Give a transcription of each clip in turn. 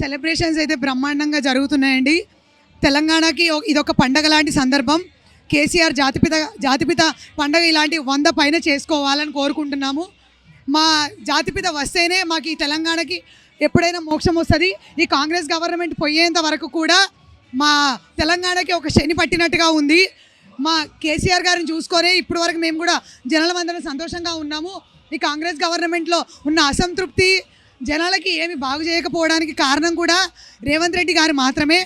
Celebrations అయితే బ్రహ్మాండంగా జరుగుతున్నాయండి. తెలంగాణకి ఇదొక పండగ లాంటి సందర్భం. కేసీఆర్ జాతిపిత జాతిపిత పండగ ఇలాంటి వంద పైన చేసుకోవాలని కోరుకుంటున్నాము. మా జాతిపిత వస్తేనే మాకు ఈ తెలంగాణకి ఎప్పుడైనా మోక్షం వస్తుంది. ఈ కాంగ్రెస్ గవర్నమెంట్ పోయేంత వరకు కూడా మా తెలంగాణకి ఒక శని పట్టినట్టుగా ఉంది. మా కేసీఆర్ గారిని చూసుకొని ఇప్పటి వరకు మేము కూడా జనాలమందరం సంతోషంగా ఉన్నాము. ఈ కాంగ్రెస్ గవర్నమెంట్లో ఉన్న అసంతృప్తి జనాలకి ఏమి బాగు చేయకపోవడానికి కారణం కూడా రేవంత్ రెడ్డి గారు మాత్రమే.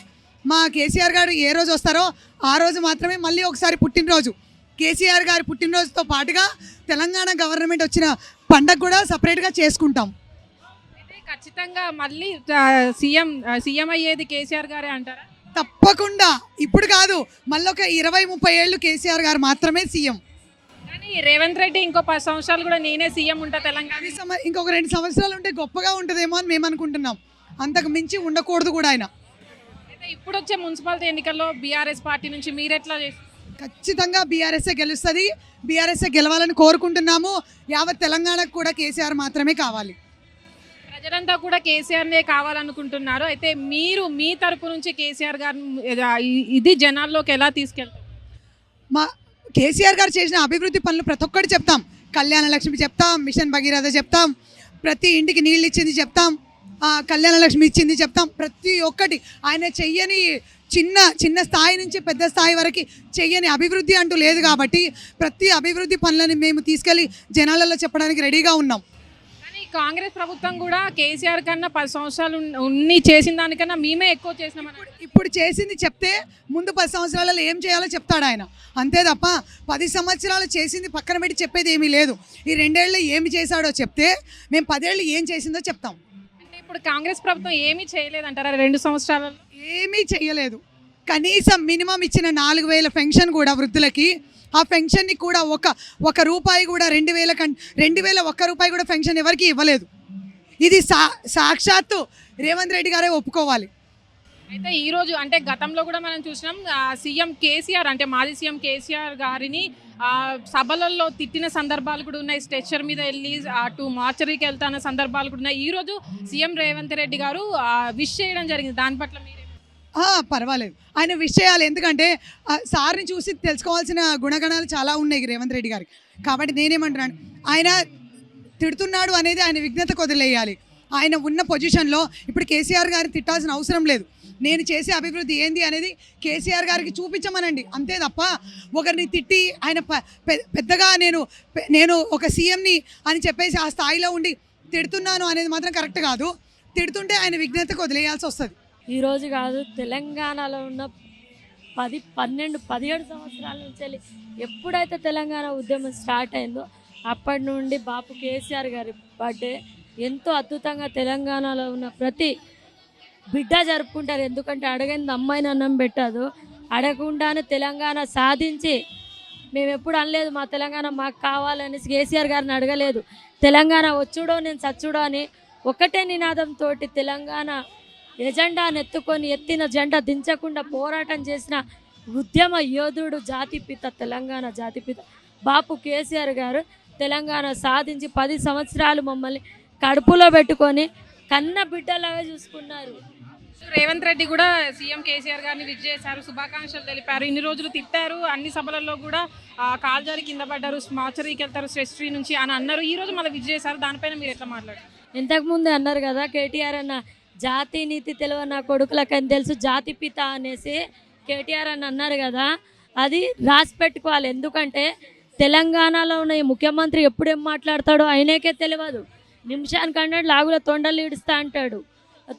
మా కేసీఆర్ గారు ఏ రోజు వస్తారో ఆ రోజు మాత్రమే మళ్ళీ ఒకసారి పుట్టినరోజు. కేసీఆర్ గారి పుట్టినరోజుతో పాటుగా తెలంగాణ గవర్నమెంట్ వచ్చిన పండగ కూడా సపరేట్గా చేసుకుంటాం. అయితే ఖచ్చితంగా మళ్ళీ సీఎం సీఎం అయ్యేది కేసీఆర్ గారే అంటారా? తప్పకుండా. ఇప్పుడు కాదు మళ్ళీ ఒక ఇరవై ముప్పై ఏళ్ళు కేసీఆర్ గారు మాత్రమే సీఎం. కానీ రేవంత్ రెడ్డి ఇంకో పది సంవత్సరాలు కూడా నేనే సీఎం ఉంటా తెలంగాణ. ఈ సమ- ఇంకొక రెండు సంవత్సరాలు ఉంటే గొప్పగా ఉంటుందేమో అని మేము అనుకుంటున్నాం అంతకు మించి ఉండకూడదు కూడా ఆయన. అయితే ఇప్పుడు వచ్చే మున్సిపాలిటీ ఎన్నికల్లో బీఆర్ఎస్ పార్టీ నుంచి మీరెట్లా చేస్తారు ఖచ్చితంగా బీఆర్ఎస్ఏ గెలుస్తుంది. బీఆర్ఎస్ఏ గెలవాలని కోరుకుంటున్నాము. యావత్ తెలంగాణకు కూడా కేసీఆర్ మాత్రమే కావాలి. ప్రజలంతా కూడా కేసీఆర్నే కావాలనుకుంటున్నారు. అయితే మీరు మీ తరపు నుంచి కేసీఆర్ గారిని ఇది జనాల్లోకి ఎలా తీసుకెళ్తారు? మా కేసీఆర్ గారు చేసిన అభివృద్ధి పనులు ప్రతి ఒక్కటి చెప్తాం. కళ్యాణ లక్ష్మి చెప్తాం మిషన్ భగీరథ చెప్తాం ప్రతి ఇంటికి నీళ్ళు ఇచ్చింది చెప్తాం కళ్యాణలక్ష్మి కళ్యాణ లక్ష్మి ఇచ్చింది చెప్తాం. ప్రతి ఒక్కటి ఆయన చెయ్యని చిన్న చిన్న స్థాయి నుంచి పెద్ద స్థాయి వరకు చెయ్యని అభివృద్ధి అంటూ లేదు కాబట్టి ప్రతి అభివృద్ధి పనులని మేము తీసుకెళ్ళి జనాలలో చెప్పడానికి రెడీగా ఉన్నాం. కాంగ్రెస్ ప్రభుత్వం కూడా కేసీఆర్ కన్నా పది సంవత్సరాలు ఉన్- ఉన్ని చేసిన దానికన్నా మేమే ఎక్కువ చేసినామని ఇప్పుడు చేసింది చెప్తే ముందు పది సంవత్సరాలలో ఏం చేయాలో చెప్తాడు ఆయన. అంతే తప్ప పది సంవత్సరాలు చేసింది పక్కన పెట్టి చెప్పేది ఏమీ లేదు. ఈ రెండేళ్ళు ఏమి చేశాడో చెప్తే మేము పదేళ్ళు ఏం చేసిందో చెప్తాం. అంటే ఇప్పుడు కాంగ్రెస్ ప్రభుత్వం ఏమీ చేయలేదంటారా రెండు సంవత్సరాలలో? ఏమీ చెయ్యలేదు కనీసం మినిమం ఇచ్చిన నాలుగు వేల పెన్షన్ కూడా వృద్ధులకి ఆ పెన్షన్ని కూడా ఒక ఒక రూపాయి కూడా రెండు వేల కం రెండు వేల ఒక్క రూపాయి కూడా పెన్షన్ ఎవరికి ఇవ్వలేదు. ఇది సా సాక్షాత్తు రేవంత్ రెడ్డి గారే ఒప్పుకోవాలి. అయితే ఈరోజు అంటే గతంలో కూడా మనం చూసినాం సీఎం కేసీఆర్ అంటే మాజీ సీఎం కేసీఆర్ గారిని సభలలో తిట్టిన సందర్భాలు కూడా ఉన్నాయి. స్ట్రెచర్ మీద వెళ్ళి అటు మార్చరీకి వెళ్తాన సందర్భాలు కూడా ఉన్నాయి. ఈ రోజు సీఎం రేవంత్ రెడ్డి గారు విష్ చేయడం జరిగింది. దాని పట్ల మీరే పర్వాలేదు. ఆయన విష్ చేయాలి ఎందుకంటే సార్ని చూసి తెలుసుకోవాల్సిన గుణగణాలు చాలా ఉన్నాయి రేవంత్ రెడ్డి గారికి. కాబట్టి నేనేమంటున్నాను ఆయన తిడుతున్నాడు అనేది ఆయన విఘ్నత వదిలేయాలి. ఆయన ఉన్న పొజిషన్లో ఇప్పుడు కేసీఆర్ గారిని తిట్టాల్సిన అవసరం లేదు. నేను చేసే అభివృద్ధి ఏంది అనేది కేసీఆర్ గారికి చూపించమనండి. అంతే తప్ప ఒకరిని తిట్టి ఆయన ప- పెద్దగా నేను నేను ఒక సీఎంని అని చెప్పేసి ఆ స్థాయిలో ఉండి తిడుతున్నాను అనేది మాత్రం కరెక్ట్ కాదు. తిడుతుంటే ఆయన విఘ్నతకు వదిలేయాల్సి వస్తుంది. ఈరోజు కాదు తెలంగాణలో ఉన్న పది పన్నెండు పదిహేడు సంవత్సరాల నుంచి వెళ్ళి ఎప్పుడైతే తెలంగాణ ఉద్యమం స్టార్ట్ అయిందో అప్పటి నుండి బాపు కేసీఆర్ గారి బర్త్డే ఎంతో అద్భుతంగా తెలంగాణలో ఉన్న ప్రతి బిడ్డ జరుపుకుంటారు. ఎందుకంటే అడగంది అమ్మాయిని అన్నం పెట్టదు. అడగకుండానే తెలంగాణ సాధించి మేము ఎప్పుడు అనలేదు మా తెలంగాణ మాకు కావాలని కేసీఆర్ గారిని అడగలేదు. తెలంగాణ వచ్చుడో నేను చచ్చుడో అని ఒకటే నినాదంతో తెలంగాణ ఎజెండాను ఎత్తుకొని ఎత్తిన జెండా దించకుండా పోరాటం చేసిన ఉద్యమ యోధుడు జాతిపిత తెలంగాణ జాతిపిత బాపు కేసీఆర్ గారు తెలంగాణ సాధించి పది సంవత్సరాలు మమ్మల్ని కడుపులో పెట్టుకొని కన్న బిడ్డలాగా చూసుకున్నారు. రేవంత్ రెడ్డి కూడా సీఎం కేసీఆర్ గారిని విజ్ చేశారు శుభాకాంక్షలు తెలిపారు. ఇన్ని రోజులు తిట్టారు అన్ని సభలలో కూడా ఆ, కాలు జారి కింద పడ్డారు స్మాచరీకి వెళ్తారు స్ట్రెస్ట్రీ నుంచి అని అన్నారు. ఈ రోజు మళ్ళీ విజ్ చేశారు దానిపైన మీరు ఎట్లా మాట్లాడారు ఇంతకుముందు అన్నారు కదా కేటీఆర్ అన్న జాతి నీతి తెలివ నా కొడుకులకని తెలుసు. జాతి పిత అనేసి కేటీఆర్ అని అన్నారు కదా అది రాసి పెట్టుకోవాలి. ఎందుకంటే తెలంగాణలో ఉన్న ఈ ముఖ్యమంత్రి ఎప్పుడేం మాట్లాడతాడో ఆయనకే తెలియదు. నిమిషానికి అన్నాడు లాగుల తొండలు ఈడుస్తా అంటాడు.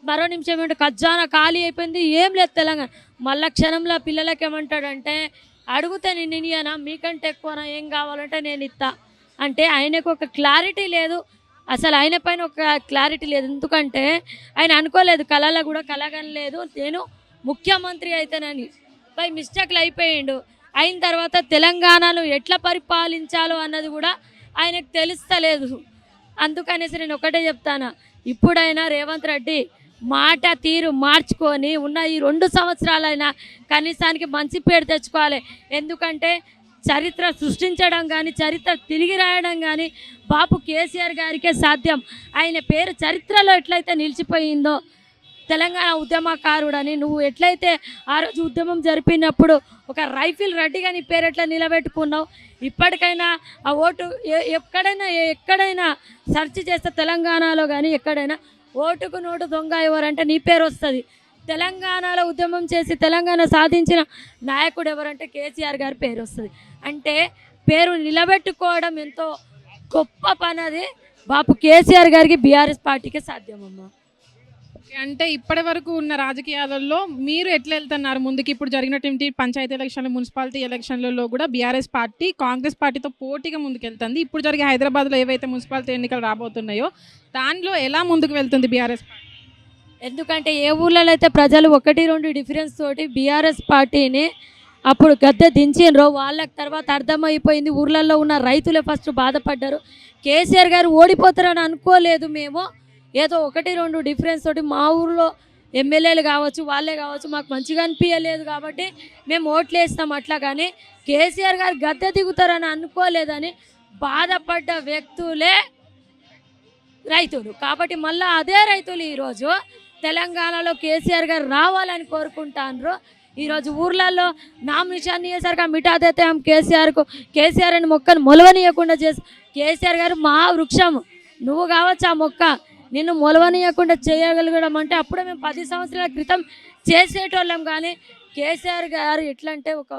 మరో నిమిషం ఏమంటే ఖజానా ఖాళీ అయిపోయింది ఏం లేదు తెలంగాణ. మళ్ళా క్షణంలో పిల్లలకి ఏమంటాడంటే అడిగితే నేను ఇనియనా మీకంటే ఎక్కువనా ఏం కావాలంటే నేను ఇస్తా అంటే ఆయనకు ఒక క్లారిటీ లేదు. అసలు ఆయన పైన ఒక క్లారిటీ లేదు. ఎందుకంటే ఆయన అనుకోలేదు కళలో కూడా కలగనలేదు నేను ముఖ్యమంత్రి అయితేనని. బై మిస్టేక్లు అయిపోయిండు. అయిన తర్వాత తెలంగాణను ఎట్లా పరిపాలించాలో అన్నది కూడా ఆయనకు తెలుస్తలేదు. అందుకనేసి నేను ఒకటే చెప్తాను. ఇప్పుడైనా రేవంత్ రెడ్డి మాట తీరు మార్చుకొని ఉన్న ఈ రెండు సంవత్సరాలైనా కనీసానికి మంచి పేరు తెచ్చుకోవాలి. ఎందుకంటే చరిత్ర సృష్టించడం కానీ చరిత్ర తిరిగి రాయడం కానీ బాపు కేసీఆర్ గారికే సాధ్యం. ఆయన పేరు చరిత్రలో ఎట్లయితే నిలిచిపోయిందో తెలంగాణ ఉద్యమకారుడని నువ్వు ఎట్లయితే ఆ రోజు ఉద్యమం జరిపినప్పుడు ఒక రైఫిల్ రెడ్డిగా నీ పేరు ఎట్లా నిలబెట్టుకున్నావు? ఇప్పటికైనా ఆ ఓటు ఎక్కడైనా ఎక్కడైనా సెర్చ్ చేస్తే తెలంగాణలో కానీ ఎక్కడైనా ఓటుకు నోటు దొంగ ఎవరంటే నీ పేరు వస్తుంది. తెలంగాణలో ఉద్యమం చేసి తెలంగాణ సాధించిన నాయకుడు ఎవరంటే కేసీఆర్ గారి పేరు వస్తుంది. అంటే పేరు నిలబెట్టుకోవడం ఎంతో గొప్ప పని అది. బాపు కేసీఆర్ గారికి బీఆర్ఎస్ పార్టీకి సాధ్యమమ్మా. అంటే ఇప్పటి వరకు ఉన్న రాజకీయాలలో మీరు ఎట్లా వెళ్తున్నారు? ముందుకు ఇప్పుడు జరిగినటువంటి పంచాయతీ ఎలక్షన్లు మున్సిపాలిటీ ఎలక్షన్లలో కూడా బీఆర్ఎస్ పార్టీ కాంగ్రెస్ పార్టీతో పోటీగా ముందుకెళ్తుంది. ఇప్పుడు జరిగే హైదరాబాద్లో ఏవైతే మున్సిపాలిటీ ఎన్నికలు రాబోతున్నాయో దానిలో ఎలా ముందుకు వెళ్తుంది బీఆర్ఎస్ పార్టీ? ఎందుకంటే ఏ ఊర్లలో అయితే ప్రజలు ఒకటి రెండు డిఫరెన్స్ తోటి బీఆర్ఎస్ పార్టీని అప్పుడు గద్దె దించిండ్రో వాళ్ళకి తర్వాత అర్థమైపోయింది. ఊర్లలో ఉన్న రైతులే ఫస్ట్ బాధపడ్డారు. కేసీఆర్ గారు ఓడిపోతారని అనుకోలేదు మేము. ఏదో ఒకటి రెండు డిఫరెన్స్ తోటి మా ఊర్లో ఎమ్మెల్యేలు కావచ్చు వాళ్ళే కావచ్చు మాకు మంచిగా అనిపించలేదు కాబట్టి మేము ఓట్లు వేస్తాం అట్లా కానీ కేసీఆర్ గారు గద్దె దిగుతారని అనుకోలేదని బాధపడ్డ వ్యక్తులే రైతులు. కాబట్టి మళ్ళీ అదే రైతులు ఈరోజు తెలంగాణలో కేసీఆర్ గారు రావాలని కోరుకుంటాను ఈరోజు ఊర్లలో నామినేషన్ చేశారు మిఠాదైతే కేసీఆర్కు. కేసీఆర్ అని మొక్కను మొలవనీయకుండా చేసి కేసీఆర్ గారు మా వృక్షం నువ్వు కావచ్చు ఆ మొక్క? నిన్ను మొలవనీయకుండా చేయగలగడం అంటే అప్పుడే మేము పది సంవత్సరాల క్రితం చేసేటోళ్ళం కానీ కేసీఆర్ గారు ఎట్లా అంటే ఒక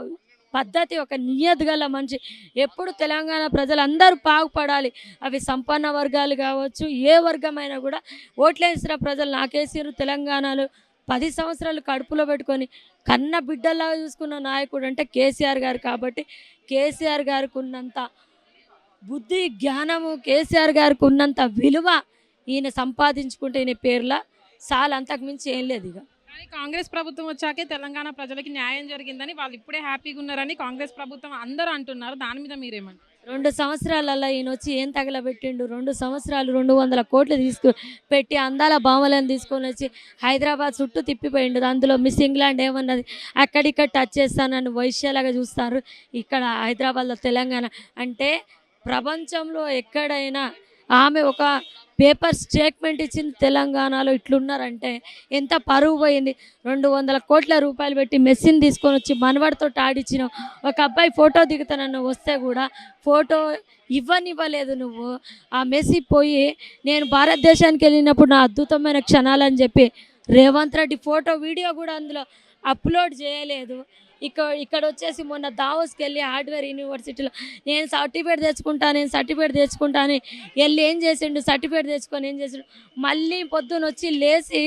పద్ధతి ఒక నియత్ గల మనిషి. ఎప్పుడు తెలంగాణ ప్రజలందరూ బాగుపడాలి అవి సంపన్న వర్గాలు కావచ్చు ఏ వర్గమైనా కూడా ఓట్లేసిన ప్రజలు నాకేసారు తెలంగాణలో. పది సంవత్సరాలు కడుపులో పెట్టుకొని కన్న బిడ్డలాగా చూసుకున్న నాయకుడు అంటే కేసీఆర్ గారు కాబట్టి కేసీఆర్ గారికి ఉన్నంత బుద్ధి జ్ఞానము కేసీఆర్ గారికి ఉన్నంత విలువ ఈయన సంపాదించుకుంటే ఈయన పేర్ల చాలా అంతకుమించి ఏం లేదు ఇక. కానీ కాంగ్రెస్ ప్రభుత్వం వచ్చాకే తెలంగాణ ప్రజలకి న్యాయం జరిగిందని వాళ్ళు ఇప్పుడే హ్యాపీగా ఉన్నారని కాంగ్రెస్ ప్రభుత్వం అందరూ అంటున్నారు. దాని మీద మీరేమంటారు? రెండు సంవత్సరాలలో ఈయన వచ్చి ఏం తగలబెట్టిండు? రెండు సంవత్సరాలు రెండు వందల కోట్లు తీసుకు పెట్టి అందాల భామలను తీసుకొని వచ్చి హైదరాబాద్ చుట్టూ తిప్పిపోయిండు. అందులో మిస్ ఇంగ్లాండ్ ఏమన్నది? అక్కడిక్కడ టచ్ చేస్తానని వైశ్యలాగా చూస్తారు. ఇక్కడ హైదరాబాద్లో తెలంగాణ అంటే ప్రపంచంలో ఎక్కడైనా ఆమె ఒక పేపర్ స్టేట్మెంట్ ఇచ్చింది తెలంగాణలో ఇట్లున్నారంటే ఎంత పరువు పోయింది. రెండు వందల కోట్ల రూపాయలు పెట్టి మెస్సిని తీసుకొని వచ్చి మనవడితో ఆడిచ్చిన ఒక అబ్బాయి ఫోటో దిగుతానన్ను వస్తే కూడా ఫోటో ఇవ్వనివ్వలేదు నువ్వు. ఆ మెస్సి పోయి నేను భారతదేశానికి వెళ్ళినప్పుడు నా అద్భుతమైన క్షణాలని చెప్పి రేవంత్ రెడ్డి ఫోటో వీడియో కూడా అందులో అప్లోడ్ చేయలేదు. ఇక్కడ ఇక్కడ వచ్చేసి మొన్న దావోస్కి వెళ్ళి హార్డ్వేర్ యూనివర్సిటీలో నేను సర్టిఫికేట్ తెచ్చుకుంటా నేను సర్టిఫికేట్ తెచ్చుకుంటాను వెళ్ళి ఏం చేసిండు? సర్టిఫికేట్ తెచ్చుకొని ఏం చేసిండు? మళ్ళీ పొద్దున వచ్చి లేచి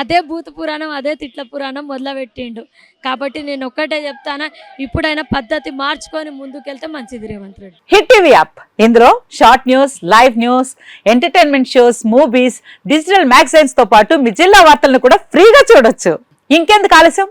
అదే భూత పురాణం అదే తిట్ల పురాణం మొదలుపెట్టిండు. కాబట్టి నేను ఒక్కటే చెప్తానా ఇప్పుడైనా పద్ధతి మార్చుకొని ముందుకెళ్తే మంచిది Revanth Reddy hit TV app. ఇందులో short news live news entertainment shows movies digital మ్యాగజైన్స్తో పాటు మీ జిల్లా వార్తలను కూడా ఫ్రీగా చూడొచ్చు. ఇంకెందుకు ఆలస్యం?